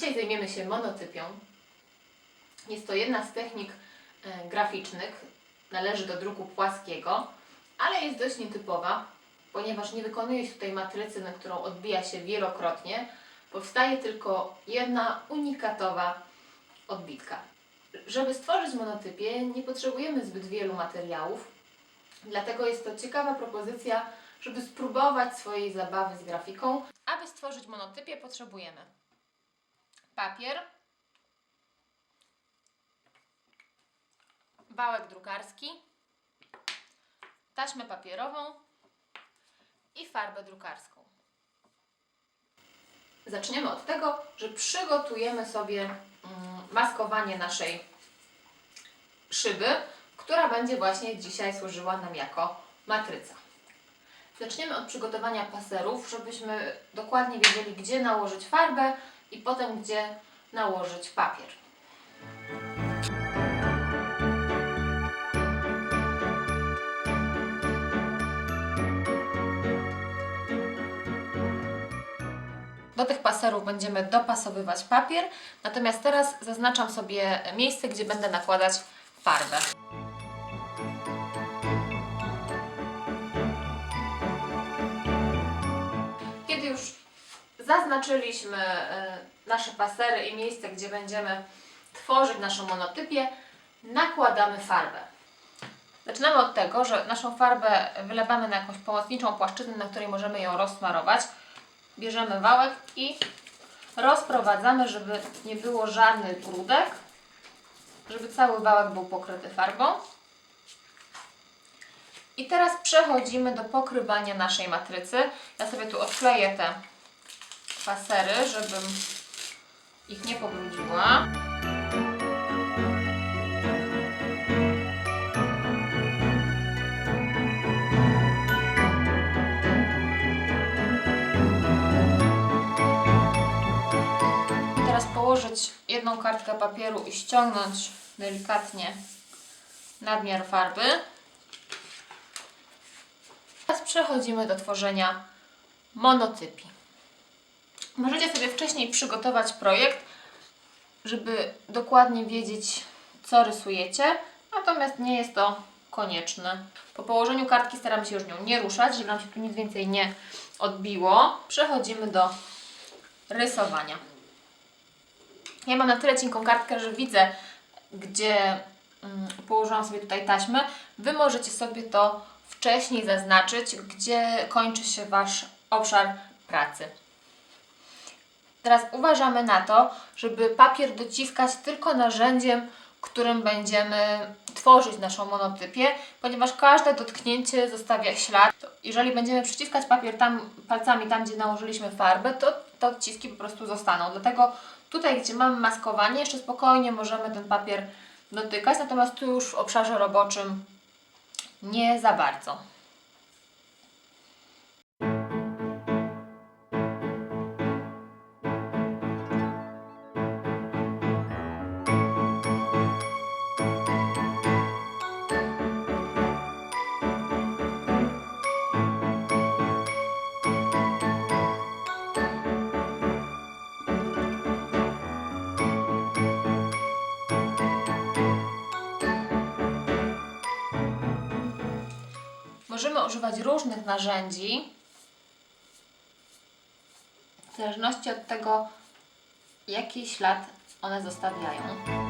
Dzisiaj zajmiemy się monotypią. Jest to jedna z technik e, graficznych, należy do druku płaskiego, ale jest dość nietypowa, ponieważ nie wykonuje się tutaj matrycy, na którą odbija się wielokrotnie. Powstaje tylko jedna unikatowa odbitka. Żeby stworzyć monotypię, nie potrzebujemy zbyt wielu materiałów, dlatego jest to ciekawa propozycja, żeby spróbować swojej zabawy z grafiką. Aby stworzyć monotypię, potrzebujemy papier, wałek drukarski, taśmę papierową i farbę drukarską. Zaczniemy od tego, że przygotujemy sobie mm, maskowanie naszej szyby, która będzie właśnie dzisiaj służyła nam jako matryca. Zaczniemy od przygotowania paserów, żebyśmy dokładnie wiedzieli, gdzie nałożyć farbę i potem gdzie nałożyć papier. Do tych paserów będziemy dopasowywać papier, natomiast teraz zaznaczam sobie miejsce, gdzie będę nakładać farbę. Kiedy już zaznaczyliśmy e, nasze pasery i miejsce, gdzie będziemy tworzyć naszą monotypię, nakładamy farbę. Zaczynamy od tego, że naszą farbę wylewamy na jakąś pomocniczą płaszczyznę, na której możemy ją rozsmarować. Bierzemy wałek i rozprowadzamy, żeby nie było żadnych grudek, żeby cały wałek był pokryty farbą. I teraz przechodzimy do pokrywania naszej matrycy. Ja sobie tu odkleję te pasery, żebym ich nie pobrudziła. Teraz położyć jedną kartkę papieru i ściągnąć delikatnie nadmiar farby. Teraz przechodzimy do tworzenia monotypii. Możecie sobie wcześniej przygotować projekt, żeby dokładnie wiedzieć, co rysujecie, natomiast nie jest to konieczne. Po położeniu kartki staramy się już nią nie ruszać, żeby nam się tu nic więcej nie odbiło. Przechodzimy do rysowania. Ja mam na tyle cienką kartkę, że widzę, gdzie mm, położyłam sobie tutaj taśmę. Wy możecie sobie to wcześniej zaznaczyć, gdzie kończy się Wasz obszar pracy. Teraz uważamy na to, żeby papier dociskać tylko narzędziem, którym będziemy tworzyć naszą monotypię, ponieważ każde dotknięcie zostawia ślad. Jeżeli będziemy przyciskać papier tam palcami, tam gdzie nałożyliśmy farbę, to te odciski po prostu zostaną. Dlatego tutaj, gdzie mamy maskowanie, jeszcze spokojnie możemy ten papier dotykać, natomiast tu już w obszarze roboczym nie za bardzo. Możemy używać różnych narzędzi w zależności od tego, jaki ślad one zostawiają.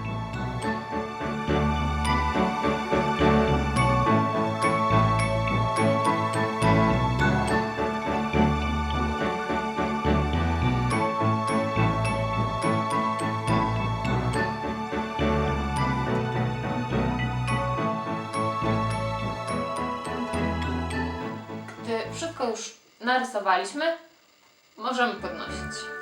Już narysowaliśmy, możemy podnosić.